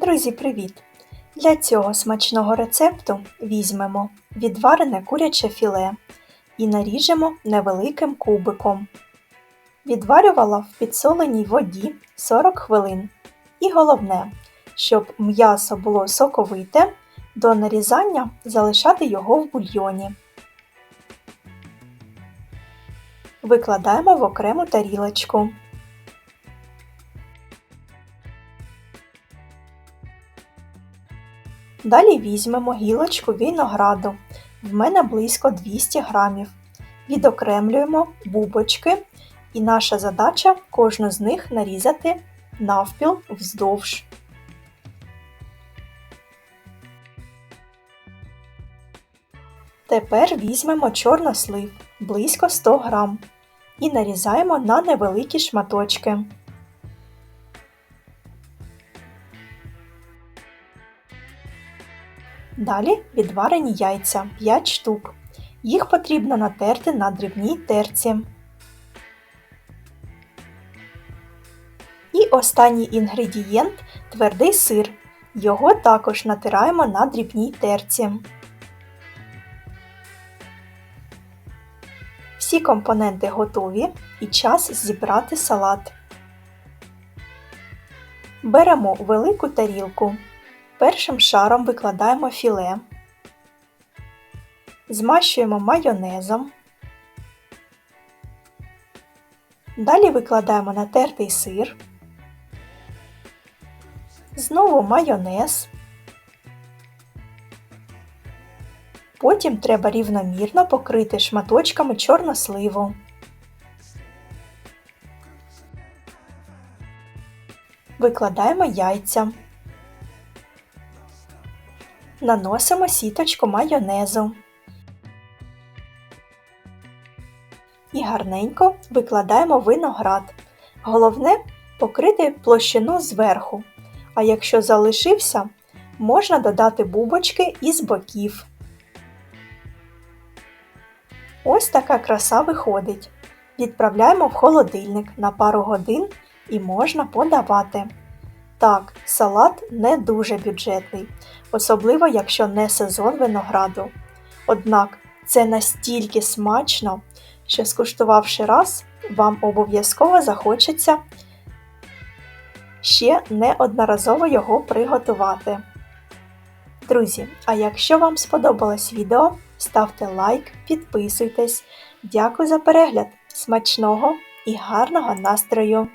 Друзі, привіт! Для цього смачного рецепту візьмемо відварене куряче філе і наріжемо невеликим кубиком. Відварювала в підсоленій воді 40 хвилин. І головне, щоб м'ясо було соковите, до нарізання залишати його в бульйоні. Викладаємо в окрему тарілочку. Далі візьмемо гілочку винограду, в мене близько 200 грамів. Відокремлюємо бубочки, і наша задача кожну з них нарізати навпіл вздовж. Тепер візьмемо чорнослив близько 100 грам і нарізаємо на невеликі шматочки. Далі відварені яйця 5 штук. Їх потрібно натерти на дрібній терці. І останній інгредієнт твердий сир. Його також натираємо на дрібній терці. Всі компоненти готові і час зібрати салат. Беремо велику тарілку. Першим шаром викладаємо філе, змащуємо майонезом. Далі викладаємо натертий сир, знову майонез. Потім треба рівномірно покрити шматочками чорносливу. Викладаємо яйця. Наносимо сіточку майонезу і гарненько викладаємо виноград. Головне покрити площину зверху, а якщо залишився, можна додати бубочки із боків. Ось така краса виходить. Відправляємо в холодильник на пару годин і можна подавати. Так, салат не дуже бюджетний, особливо якщо не сезон винограду. Однак це настільки смачно, що скуштувавши раз, вам обов'язково захочеться ще неодноразово його приготувати. Друзі, а якщо вам сподобалось відео, ставте лайк, підписуйтесь. Дякую за перегляд! Смачного і гарного настрою!